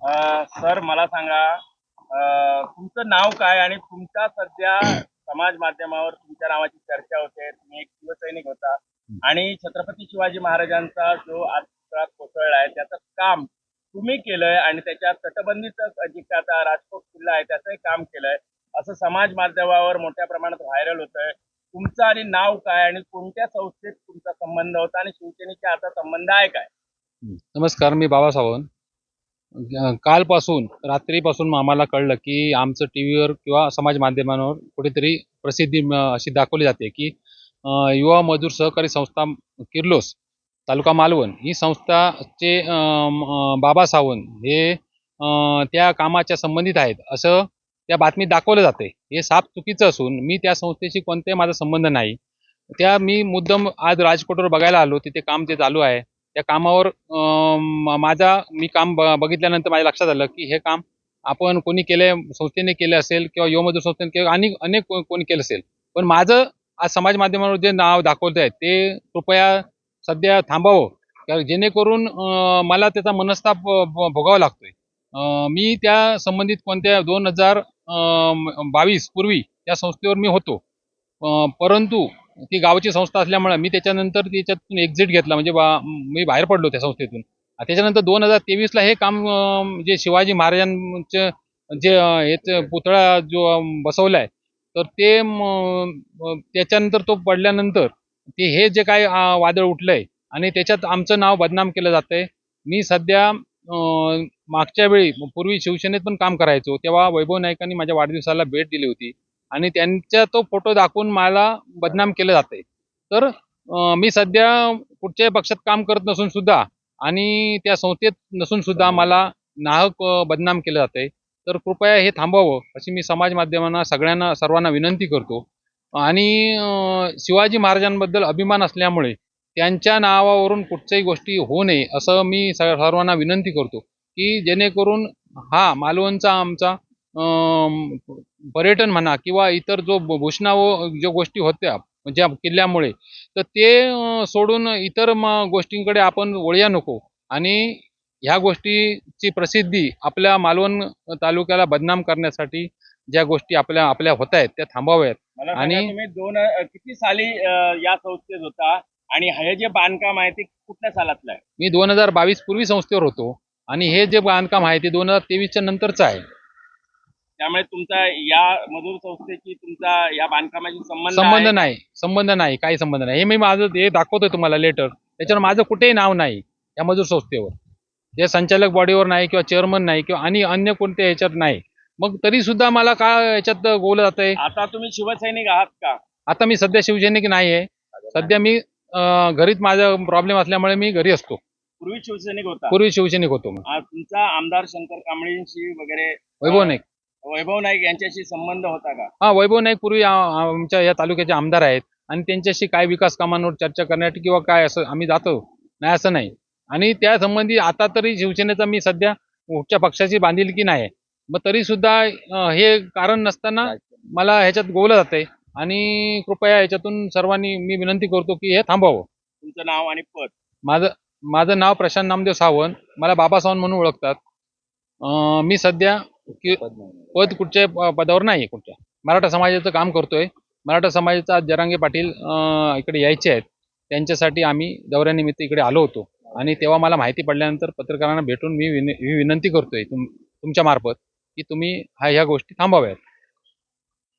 Sir मला सांगा अ, तुमचं नाव काय आणि तुमच्या सध्या समाज माध्यमावर तुमच्या नावाची चर्चा होते तुम्ही एक शिवसैनिक होता आणि छत्रपती शिवाजी महाराजांचा जो आज कोसळला आहे त्याचं काम तुम्ही केलंय आणि त्याच्या तटबंदीचं जे काय आता राजकोट किल्ला आहे त्याचंही काम केलंय. असं समाज माध्यमावर मोठ्या प्रमाणात व्हायरल होतंय. तुमचं आणि नाव काय आणि कोणत्या संस्थेत तुमचा संबंध होता आणि शिवसेनेचा आता संबंध आहे काय? नमस्कार मी बाबा सावंत कालपासून रात्रीपासून आम्हाला कळलं की आमचं टी व्हीवर किंवा समाज माध्यमांवर कुठेतरी प्रसिद्धी अशी दाखवली जाते की युवा मजूर सहकारी संस्था किर्लोस तालुका मालवण ही संस्थाचे बाबा सावंत हे त्या कामाच्या संबंधित आहेत. असं त्या बातमीत दाखवलं जाते. हे साफ चुकीचं असून मी त्या संस्थेशी कोणताही माझा संबंध नाही. त्या मी मुद्दम आज राजकोटवर बघायला आलो तिथे काम जे चालू आहे त्या कामावर माझा मी काम ब- बघितल्यानंतर माझ्या लक्षात आलं की हे काम आपण कोणी केले संस्थेने केले असेल किंवा युवमजूर संस्थेने केलं आणि अनेक को- कोणी केलं असेल. पण माझं आज समाज माध्यमावर जे नाव दाखवत आहे ते कृपया सध्या थांबावं. कारण जेणेकरून मला त्याचा मनस्ताप भोगावा लागतोय. मी त्या संबंधित कोणत्या दोन हजार बावीस पूर्वी त्या संस्थेवर मी होतो. परंतु ती गावाची संस्था असल्यामुळे मी त्याच्यानंतर त्याच्यातून एक्झिट घेतला. म्हणजे बा- मी बाहेर पडलो त्या संस्थेतून. त्याच्यानंतर दोन हजार तेवीसला हे काम जे शिवाजी महाराजांचं जे याचं पुतळा जो बसवलाय तर ते त्याच्यानंतर तो पडल्यानंतर ते हे जे काय वादळ उठलंय आणि त्याच्यात आमचं नाव बदनाम केलं जातंय. मी सध्या मागच्या वेळी पूर्वी शिवसेनेत पण काम करायचो तेव्हा वैभव नाईकांनी माझ्या वाढदिवसाला भेट दिली होती. आणि त्यांचा तो फोटो दाखवून मला बदनाम केलं जाते तर मी सध्या कुठच्याही पक्षात काम करत नसून सुद्धा आणि त्या संस्थेत नसून सुद्धा मला नाहक बदनाम केलं जाते तर कृपया हे थांबवावं अशी मी समाज माध्यमांना सगळ्यांना सर्वांना विनंती करतो. आणि शिवाजी महाराजांबद्दल अभिमान असल्यामुळे त्यांच्या नावावरून कुठच्याही गोष्टी होऊ नये असं मी स- सर्वांना विनंती करतो की जेणेकरून हा मालवणचा आमचा पर्यटन म्हणा किंवा इतर जो भूषणा व ज्या गोष्टी होत्या ज्या किल्ल्यामुळे तर ते सोडून इतर म- गोष्टींकडे आपण वळूया नको. आणि ह्या गोष्टीची प्रसिद्धी आपल्या मालवण तालुक्याला बदनाम करण्यासाठी ज्या गोष्टी आपल्या आपल्या होत आहेत त्या थांबाव्यात. आणि- दोन किती साली या संस्थेत होता? आणि हे जे बांधकाम आहे ते कुठल्या सालातलं आहे? मी दोन हजार बावीस पूर्वी संस्थेवर होतो. आणि हे जे बांधकाम आहे ते दोन हजार तेवीसच्या नंतरचं आहे. त्यामुळे तुमचा या मजूर संस्थेची तुमचा या बांधकामाशी संबंध संबंध आहे? नाही. संबंध नाही. काही संबंध नाही. हे मी माझं हे दाखवतोय तुम्हाला लेटर त्याच्यावर माझं कुठेही नाव नाही या मजूर संस्थेवर. जे संचालक बॉडीवर नाही किंवा चेअरमन नाही किंवा आणि अन्य कोणत्या ह्याच्यात नाही. मग तरी सुद्धा मला का याच्यात गोल जात आहे आता तुम्ही शिवसैनिक आहात का? आता मी सध्या शिवसैनिक नाही आहे. सध्या मी अं, घरीच माझा प्रॉब्लेम असल्यामुळे मी घरी असतो. पूर्वी शिवसैनिक होता. पूर्वी शिवसैनिक होतो मी. आ, तुमचा आमदार शंकर कांबळेंशी वगैरे वैभव नाईक वैभव नाईक यांच्याशी संबंध होता का? हा वैभव नाईक पूर्वी आ- आमच्या या तालुक्याचे आमदार आहेत. आणि त्यांच्याशी काय विकास कामांवर चर्चा करण्यासाठी किंवा काय असं आम्ही जातो? नाही असं नाही. आणि त्या संबंधी आता तरी शिवसेनेचा मी सध्या कुठच्या पक्षाची बांधिलकी नाही मग तरी सुद्धा अं, हे कारण नसताना मला ह्याच्यात गोवलं जातंय आणि कृपया ह्याच्यातून सर्वांनी मी विनंती करतो की हे थांबावं. तुमचं नाव आणि पद? माझं माझं नाव प्रशांत नामदेव सावंत. मला बाबा सावंत म्हणून ओळखतात. अं, मी सध्या कि- पद कुठच्या प- पदावर नाही आहे कुठच्या. मराठा समाजाचं काम करतोय. मराठा समाजाचा आज जरांगे पाटील अं, इकडे यायचे आहेत. त्यांच्यासाठी आम्ही दौऱ्यानिमित्त इकडे आलो होतो. आणि तेव्हा मला माहिती पडल्यानंतर पत्रकारांना भेटून मी विन ही विनंती करतोय तुम तुमच्या मार्फत की तुम्ही हा ह्या गोष्टी थांबाव्यात.